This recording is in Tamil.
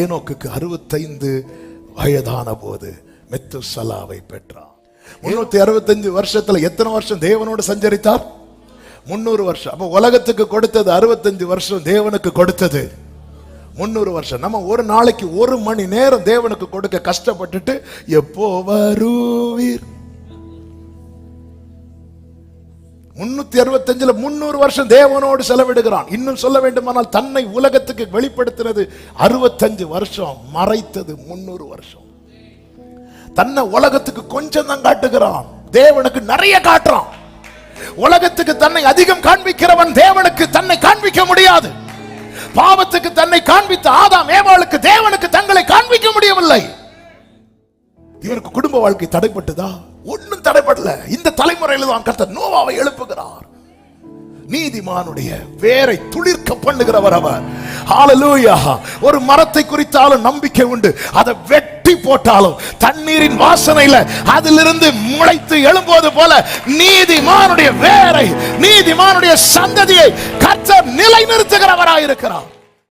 ஏனோக்கு அறுபத்தைந்து வயதான போது மெத்துசலாவை பெற்றார் முன்னூத்தி அறுபத்தஞ்சு வருஷத்துல எத்தனை வருஷம் தேவனோடு சஞ்சரித்தார் முன்னூறு வருஷம். அப்ப உலகத்துக்கு கொடுத்தது அறுபத்தஞ்சு வருஷம் தேவனுக்கு கொடுத்தது. முன்னூறு வருஷம். நம்ம ஒரு நாளைக்கு ஒரு மணி நேரம் தேவனுக்கு கொடுக்க கஷ்டப்பட்டுட்டு எப்போ வருவீர்? முன்னூத்தி அறுபத்தஞ்சுல முன்னூறு வருஷம் தேவனோடு செலவிடுகிறான். இன்னும் சொல்ல வேண்டுமானால் தன்னை உலகத்துக்கு வெளிப்படுத்தினது அறுபத்தஞ்சு வருஷம் மறைத்தது முன்னூறு வருஷம். தன்னை உலகத்துக்கு கொஞ்சம் தான் காட்டுகிறான். தேவனுக்கு நிறைய காட்டுறான். உலகத்துக்கு தன்னை அதிகம் காண்பிக்கிறவன் தேவனுக்கு தன்னை காண்பிக்க முடியாது. பாவத்துக்கு தன்னை காண்பித்த ஆதாம் ஏவாளுக்கு தேவனுக்கு தங்களை காண்பிக்க முடியவில்லை. இவருக்கு குடும்ப வாழ்க்கை தடைப்பட்டுதான் நடைபெறல இந்த தலைமுறையில் தான் கர்த்தர் நோவாவை எழுப்புகிறார். நீதிமானுடைய வேரை துளிர்க்க பண்ணுகிறவர் அவர். ஹalleluya ஒரு மரத்தை குறித்தாலும் நம்பிக்கை உண்டு. அதை வெட்டி போட்டாலும் தண்ணீரின் வாசனையில அதிலிருந்து முளைத்து எழும்போது போல நீதிமானுடைய வேரை நீதிமானுடைய சந்ததியை கர்த்தர் நிலைநிறுத்துகிறவராயிருக்கிறார்.